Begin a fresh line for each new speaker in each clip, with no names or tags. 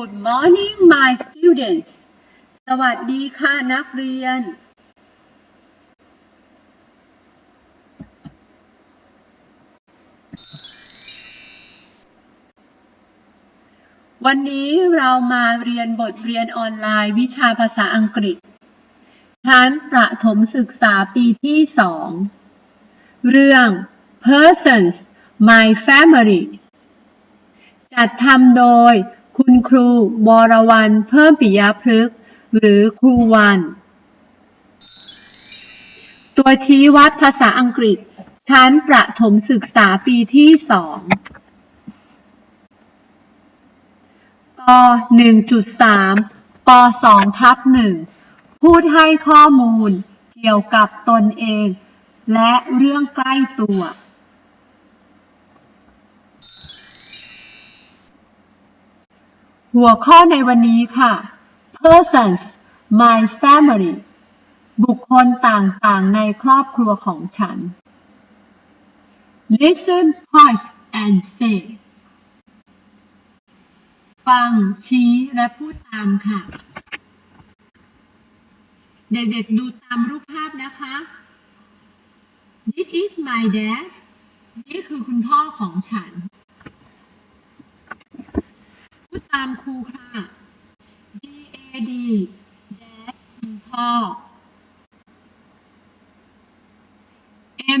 Good morning my students สวัสดีค่ะนักเรียน วันนี้เรามาเรียนบทเรียนออนไลน์วิชาภาษาอังกฤษ ชั้นประถมศึกษาปีที่สอง เรื่อง Persons My Family จัดทำโดย คุณครูวรวรรณเพิ่มปิยพฤกษ์หรือครูวัน ตัวชี้วัดภาษาอังกฤษ ชั้นประถมศึกษาปีที่สองก1.3ป2ทับ1พูดให้ข้อมูลเกี่ยวกับตนเอง และเรื่องใกล้ตัว หัวข้อในวันนี้ค่ะ persons my family บุคคลต่างๆ ในครอบครัวของฉัน listen point and say ฟัง ชี้ และพูดตามค่ะ เด็กๆ ดูตามรูปภาพนะคะ This is my dad นี่คือคุณพ่อของฉัน พูด ตามครูค่ะ D A D dad คุณพ่อ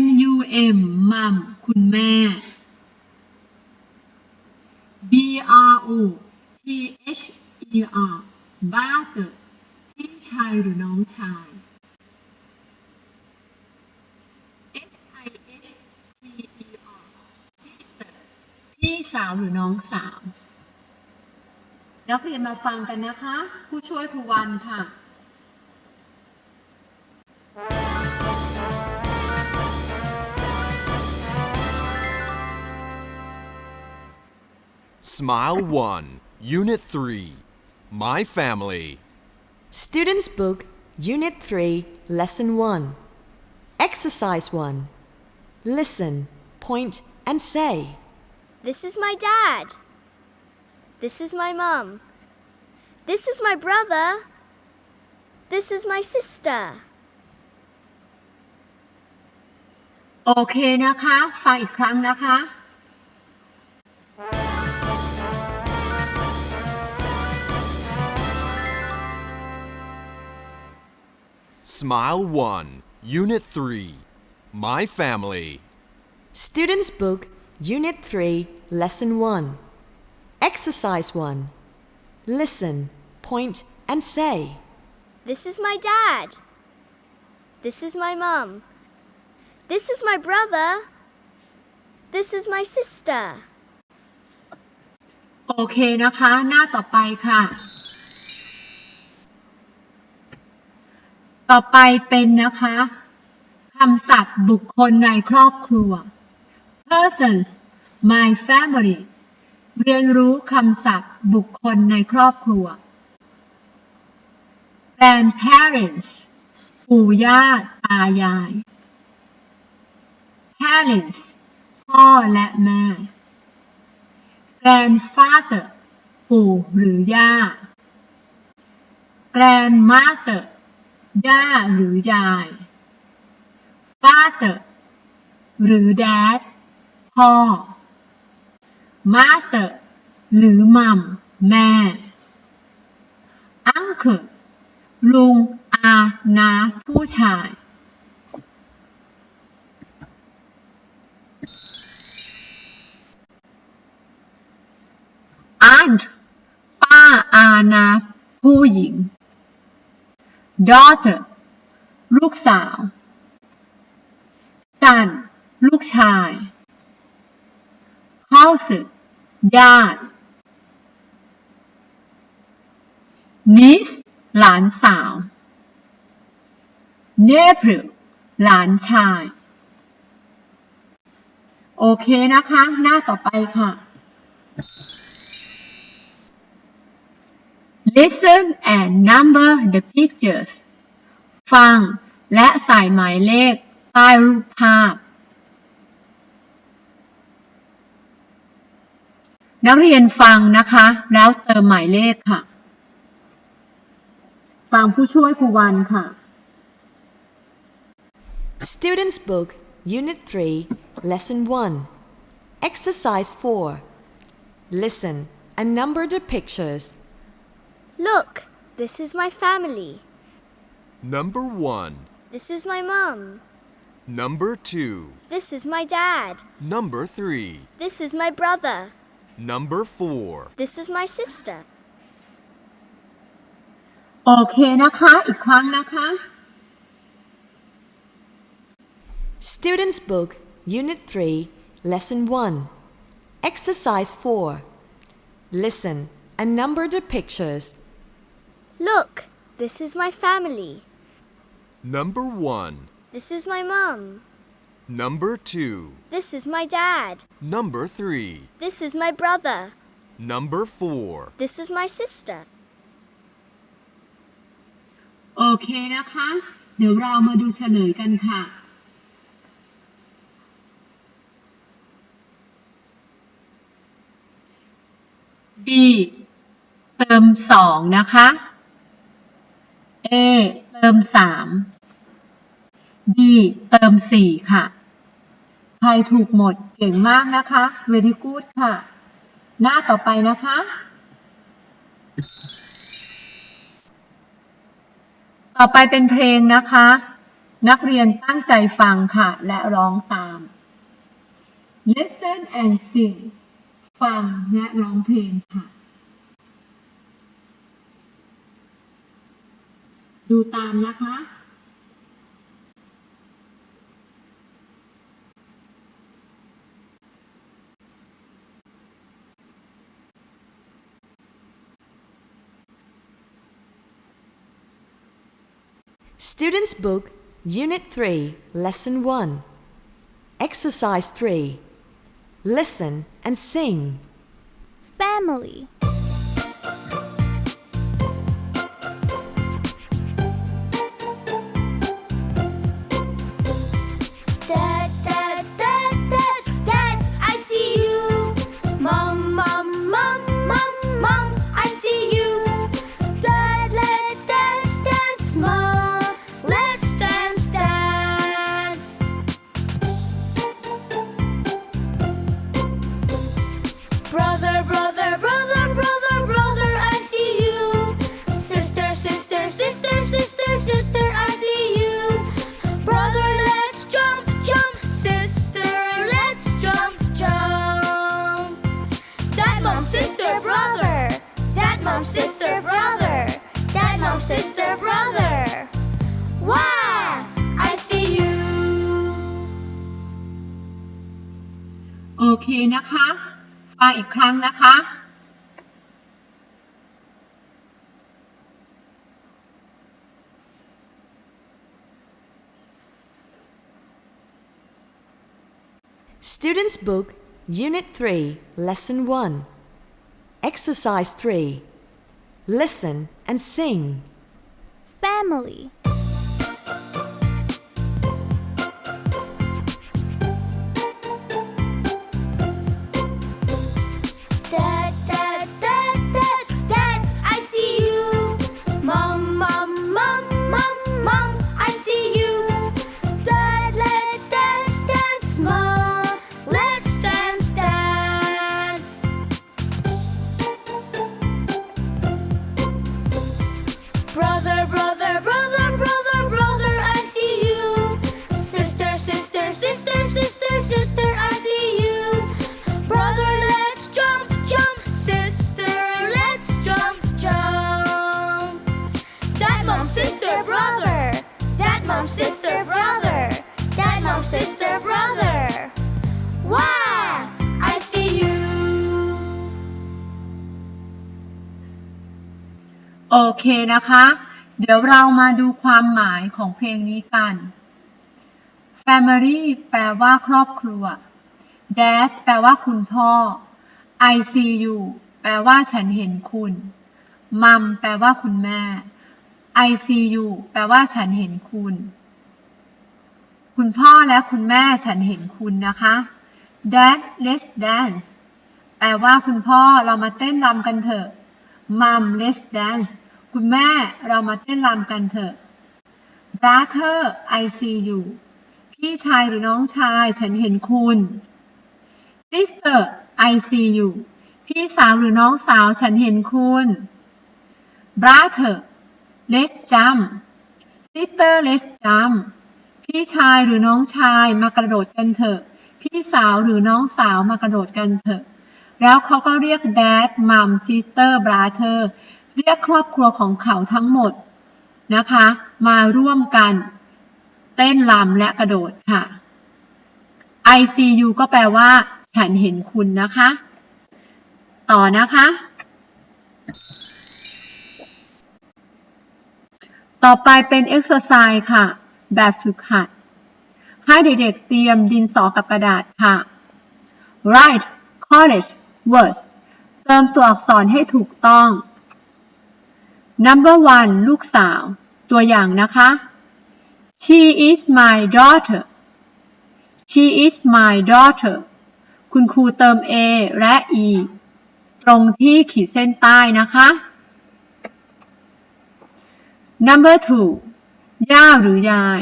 M U M มัมคุณแม่ B R O T H E R brother พี่ชายหรือน้องชาย sister พี่สาวหรือน้องสาว นักเรียนมาฟังกันนะคะ ผู้ช่วยครูวันค่ะ
Smile 1, Unit 3. My Family.
Students' Book, Unit 3, Lesson 1. Exercise 1. Listen, point, and say.
This is my dad. This is my mum. This is my brother. This is my sister.
โอเคนะคะ ฟังอีกครั้งนะคะ
Smile 1, Unit 3. My Family.
Students' Book, Unit 3, Lesson 1. Exercise 1. Listen, point, and say.
This is my dad. This is my mum. This is my brother. This is my sister.
โอเคนะคะ หน้าต่อไปค่ะ ต่อไปเป็นนะคะคำศัพท์บุคคลในครอบครัว persons my family เรียนรู้คำศัพท์ บุคคลในครอบครัว grandparents ปู่ย่าตายาย parents พ่อและแม่ grandfather ปู่หรือย่า grandmother ย่าหรือยาย father หรือ dad พ่อ mother หรือมัมแม่ uncle ลุง อานาผู้ชาย aunt ป้า อานา ผู้หญิง daughter ลูกสาว son ลูกชาย house ญาติ niece หลานสาว nephew หลานชาย โอเคนะคะ หน้าต่อไปค่ะ Listen and number the pictures ฟังและใส่หมายเลขใต้รูปภาพ นักเรียนฟังนะคะ แล้วเติมหมายเลขค่ะ ฟังผู้ช่วยครูวันค่ะ
Students Book, Unit 3, Lesson 1. Exercise 4. Listen and number the pictures.
Look, this is my family.
Number 1.
This is my mom.
Number 2.
This is my dad.
Number 3.
This is my brother.
Number 4.
This is my sister.
โอเคนะคะ อีกครั้งนะคะ
Students Book, Unit 3, Lesson 1. Exercise 4. Listen and number the pictures.
Look, this is my family.
Number 1.
This is my mom.
Number 2.
This is my dad.
Number 3.
This is my brother.
Number 4.
This is my sister.
โอเคนะคะ เดี๋ยวเรามาดูเฉลยกันค่ะ B เติมสองนะคะ A เติมสาม D เติมสี่ค่ะ ใครถูกหมดเก่งมากนะคะ very good ค่ะ หน้าต่อไปนะคะ ต่อไปเป็นเพลงนะคะ นักเรียนตั้งใจฟังค่ะ และร้องตาม listen and sing ฟังและร้องเพลงค่ะ ดูตามนะคะ
Students Book, Unit 3, Lesson 1. Exercise 3. Listen and sing.
Family. Brother,
Students Book, Unit 3, Lesson 1. Exercise 3. Listen and sing.
Family.
เคนะคะ เดี๋ยวเรามาดูความหมายของเพลงนี้กัน Family แปลว่าครอบครัว Dad แปลว่าคุณพ่อ I see you แปลว่าฉันเห็นคุณ Mom แปลว่าคุณแม่ I see you แปลว่าฉันเห็นคุณ คุณพ่อและคุณแม่ฉันเห็นคุณนะคะ Dad let's dance แปลว่าคุณพ่อเรามาเต้นรำกันเถอะ Mom let's dance คุณแม่เรามาเต้นรำกันเถอะ Brother I see you พี่ชายหรือน้องชายฉันเห็นคุณ Sister I see you พี่สาวหรือน้องสาวฉันเห็นคุณ Brother let's jump Sister let's jump พี่ชายหรือน้องชายมากระโดดกันเถอะ พี่สาวหรือน้องสาวมากระโดดกันเถอะ แล้วเขาก็เรียก dad mom sister brother เรียกครอบครัวของเขาทั้งหมดนะคะ มาร่วมกันเต้นรำและกระโดดค่ะ I see you ก็แปลว่า ฉันเห็นคุณนะคะ ต่อนะคะ ต่อไปเป็น exercise ค่ะ แบบฝึกหัด ให้เด็กๆเตรียมดินสอกับกระดาษค่ะ write college words เติมตัวอักษรให้ถูกต้อง number one ลูกสาว ตัวอย่างนะคะ she is my daughter she is my daughter คุณครูเติม a และ e ตรงที่ขีดเส้นใต้นะคะ number two ย่าหรือยาย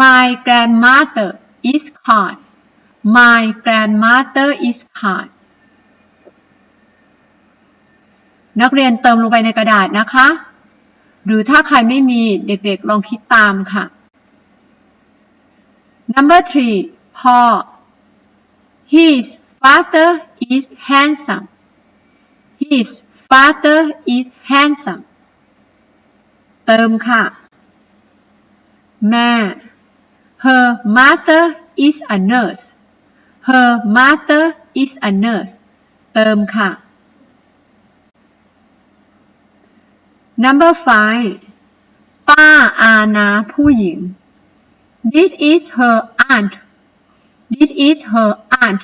my grandmother is kind my grandmother is kind นักเรียนเติมลงไปในกระดาษนะคะ หรือถ้าใครไม่มีเด็กๆลองคิดตามค่ะ number three พ่อ his father is handsome his father is handsome เติมค่ะ แม่ her mother is a nurse her mother is a nurse เติมค่ะ number five ป้าอานาผู้หญิง this is her aunt this is her aunt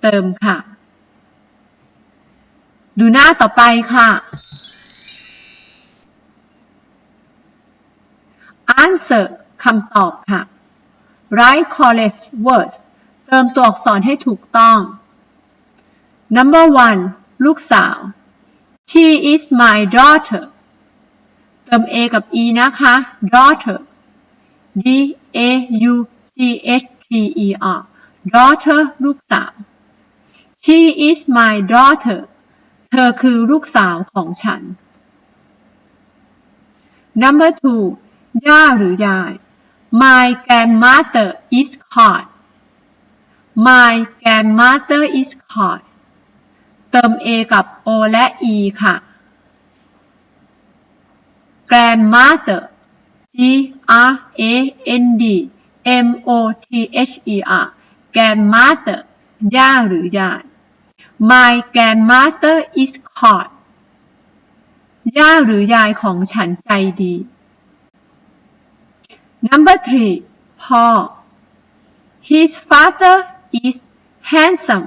เติมค่ะ ดูหน้าต่อไปค่ะ answer คำตอบค่ะ write correct words เติมตัวอักษรให้ถูกต้อง number one ลูกสาว she is my daughter เติม a กับ e นะคะ daughter d a u g h t e r daughter ลูกสาว she is my daughter เธอคือลูกสาวของฉัน number two ย่าหรือยาย my grandmother is kind my grandmother is kind เติม a กับ o และ e ค่ะ grandmother g r a n d m o t h e r grandmother ย่าหรือยาย my grandmother is kind ย่าหรือยายของฉันใจดี number three พ่อ his father is handsome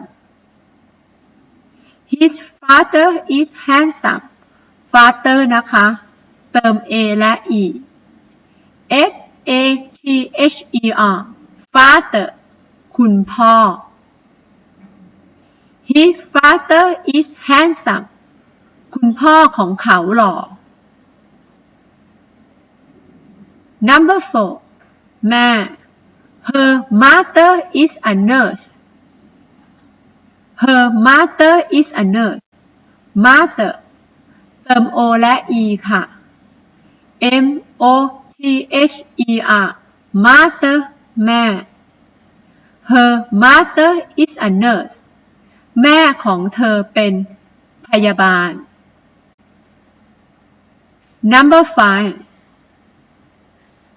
his father is handsome father นะคะ เติม a และ e f a t h e r father คุณพ่อ his father is handsome คุณพ่อของเขาหล่อ number four แม่ her mother is a nurse her mother is a nurse mother เติม o และ e ค่ะ m o t h e r mother แม่ her mother is a nurse แม่ของเธอเป็นพยาบาล number five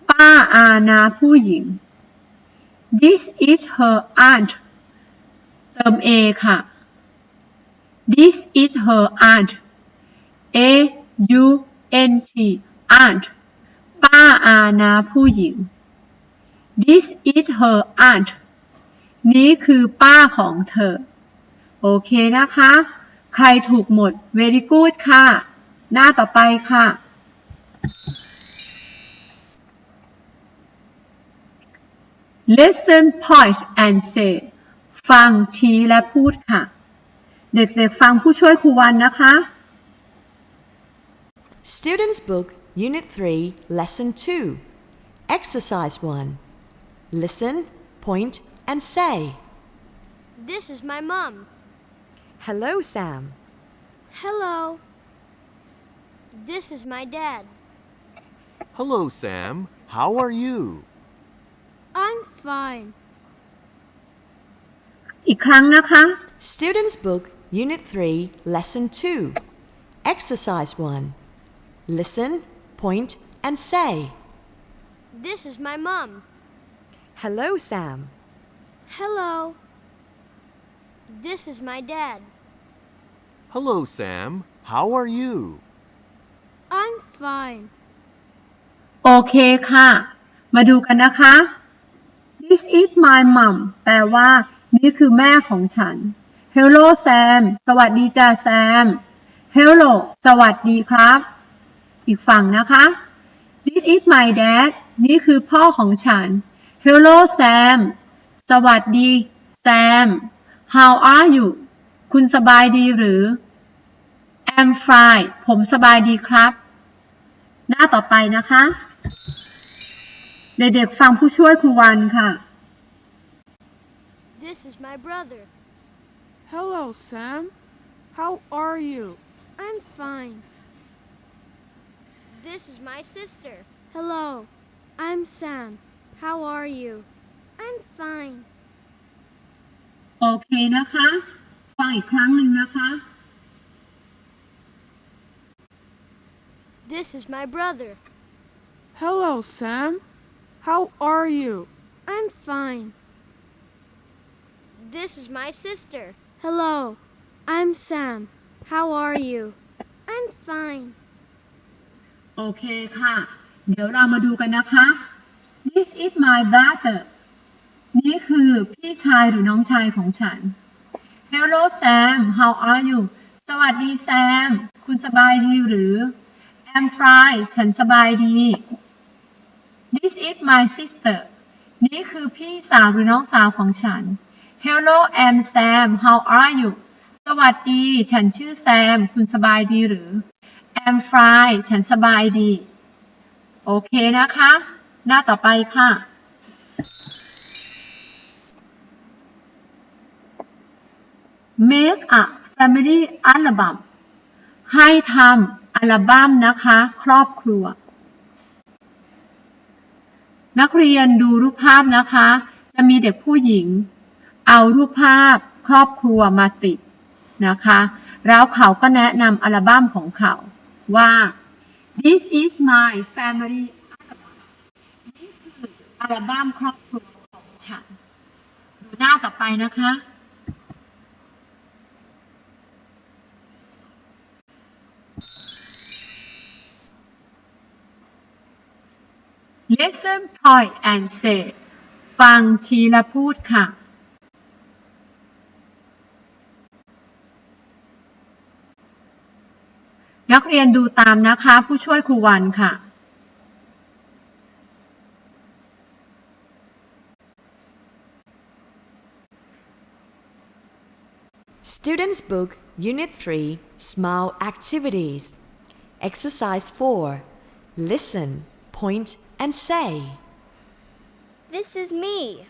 ป้าอานาผู้หญิง this is her aunt เติม a ค่ะ this is her aunt a u n t aunt ป้าอานาผู้หญิง this is her aunt นี้คือป้าของเธอ โอเคนะคะ ใครถูกหมด very good ค่ะ หน้าต่อไปค่ะ listen point and say ฟังชี้และพูดค่ะ เด็กๆฟังผู้ช่วยครูวันนะคะ
Students Book, Unit 3, Lesson 2. Exercise 1. Listen, point, and say.
This is my mom.
Hello, Sam.
Hello. This is my dad.
Hello, Sam. How are you?
I'm fine.
อีกครั้งนะคะ
Students Book, Unit 3, Lesson 2. Exercise 1. Listen, point, and say.
This is my mom.
Hello, Sam.
Hello. This is my dad.
Hello, Sam. How are you?
I'm fine.
โอเคค่ะ มาดูกันนะคะ This is my mom แปลว่า นี่คือแม่ของฉัน Hello Sam สวัสดีจ้าแซม Hello สวัสดีครับ อีกฝั่งนะคะ This is my dad นี่คือพ่อของฉัน Hello Sam สวัสดี แซม How are you คุณสบายดีหรือ I'm fine ผมสบายดีครับ หน้าต่อไปนะคะ เด็กๆฟังผู้ช่วยครูวันค่ะ
This is my brother.
Hello, Sam. How are you?
I'm fine. This is my sister. Hello. I'm Sam. How are you? I'm fine.
โอเคนะคะ ฟังอีกครั้งหนึ่งนะคะ
This is my brother.
Hello, Sam. How are you?
I'm fine. This is my sister. Hello. I'm Sam. How are you? I'm fine.
โอเคค่ะ เดี๋ยวเรามาดูกันนะคะ This is my brother นี่คือพี่ชายหรือน้องชายของฉัน Hello Sam how are you สวัสดีแซม คุณสบายดีหรือ I'm fine ฉันสบายดี This is my sister นี่คือพี่สาวหรือน้องสาวของฉัน Hello I'm Sam how are you สวัสดี ฉันชื่อแซม คุณสบายดีหรือ I'm fine ฉันสบายดี โอเคนะคะ หน้าต่อไปค่ะ Make a family album ให้ทำอัลบั้มนะคะ ครอบครัว นักเรียนดูรูปภาพนะคะ จะมีเด็กผู้หญิง เอารูปภาพครอบครัวมาติดนะคะ แล้วเขาก็แนะนำอัลบั้มของเขาว่า this is my family นี่คืออัลบั้มครอบครัวของฉัน ดูหน้าต่อไปนะคะ Listen point and say ฟังชีละพูดค่ะ นักเรียนดูตามนะคะ ผู้ช่วยครูวันค่ะ
Students Book, Unit 3, Smile Activities. Exercise 4. Listen, point, and say.
This is me.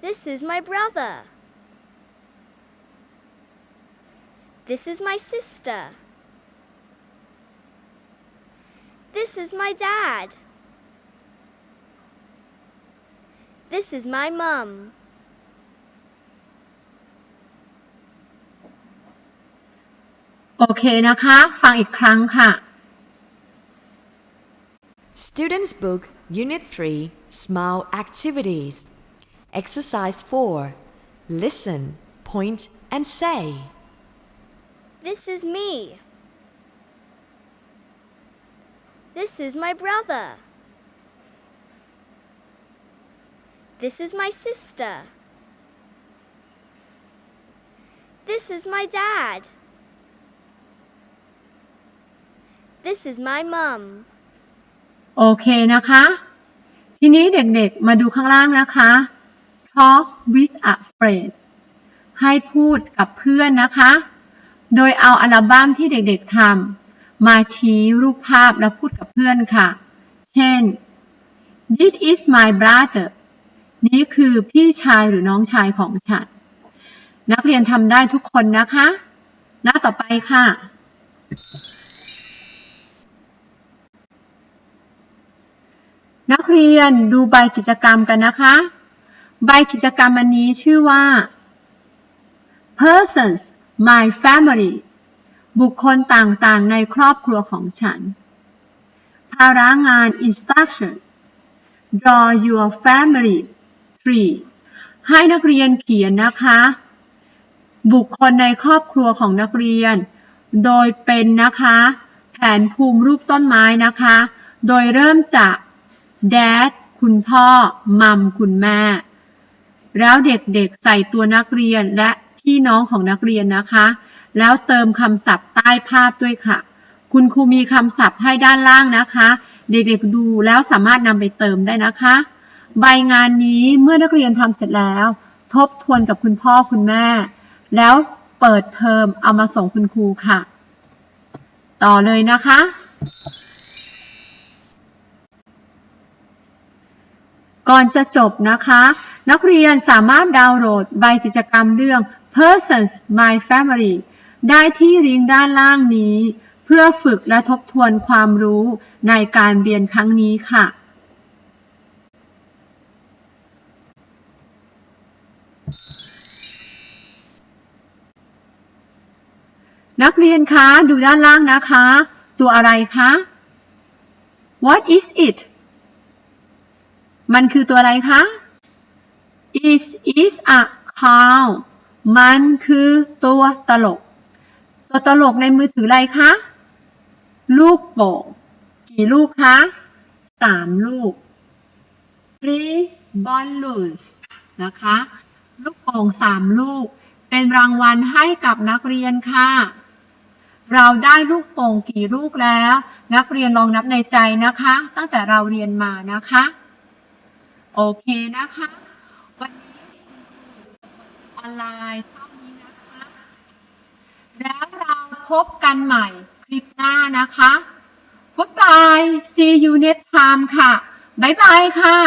This is my brother. This is my sister. This is my dad. This is my mum.
โอเคนะคะ ฟังอีกครั้งค่ะ
Students Book, Unit 3, Smile Activities. Exercise 4. Listen, point, and say.
This is me. This is my brother. This is my sister. This is my dad. This is my mum.
โอเคนะคะ ทีนี้เด็กๆ มาดูข้างล่างนะคะ Talk with a friend ให้พูดกับเพื่อนนะคะ โดยเอาอัลบั้มที่เด็กๆทำมาชี้รูปภาพและพูดกับเพื่อนค่ะ เช่น This is my brother นี่คือพี่ชายหรือน้องชายของฉัน นักเรียนทำได้ทุกคนนะคะ หน้าต่อไปค่ะ นักเรียนดูใบกิจกรรมกันนะคะ ใบกิจกรรมอันนี้ชื่อว่า persons my family บุคคลต่างๆ ในครอบครัวของฉัน ภาระงาน instruction draw your family tree ให้นักเรียนเขียนนะคะ บุคคลในครอบครัวของนักเรียน โดยเป็นนะคะ แผนภูมิรูปต้นไม้นะคะ โดยเริ่มจาก dad คุณพ่อมัมคุณแม่ แล้วเด็กๆใส่ตัวนักเรียนและ พี่น้องของนักเรียนนะคะ แล้วเติมคำศัพท์ใต้ภาพด้วยค่ะ คุณครูมีคำศัพท์ให้ด้านล่างนะคะ เด็กๆดูแล้วสามารถนำไปเติมได้นะคะ ใบงานนี้เมื่อนักเรียนทำเสร็จแล้ว ทบทวนกับคุณพ่อคุณแม่ แล้วเปิดเทอมเอามาส่งคุณครูค่ะ ต่อเลยนะคะก่อนจะจบนะคะ นักเรียนสามารถดาวน์โหลดใบกิจกรรมเรื่อง Persons My Family ได้ที่ลิงก์ด้านล่างนี้ เพื่อฝึกและทบทวนความรู้ในการเรียนครั้งนี้ค่ะนักเรียนคะดูด้านล่างนะคะ ตัวอะไรคะ What is it มันคือตัวอะไรคะ It is a cow มันคือตัวตลก ตัวตลกในมือถืออะไรคะ ลูกโป่งกี่ลูกคะสามลูก three balloons นะคะ ลูกโป่งสามลูก เป็นรางวัลให้กับนักเรียนค่ะ เราได้ลูกโป่งกี่ลูกแล้ว นักเรียนลองนับในใจนะคะ ตั้งแต่เราเรียนมานะคะ โอเคนะคะ ออนไลน์เท่านี้นะคะ แล้วเราพบกันใหม่คลิปหน้านะคะ Goodbye see you next time ค่ะ บ๊ายบายค่ะ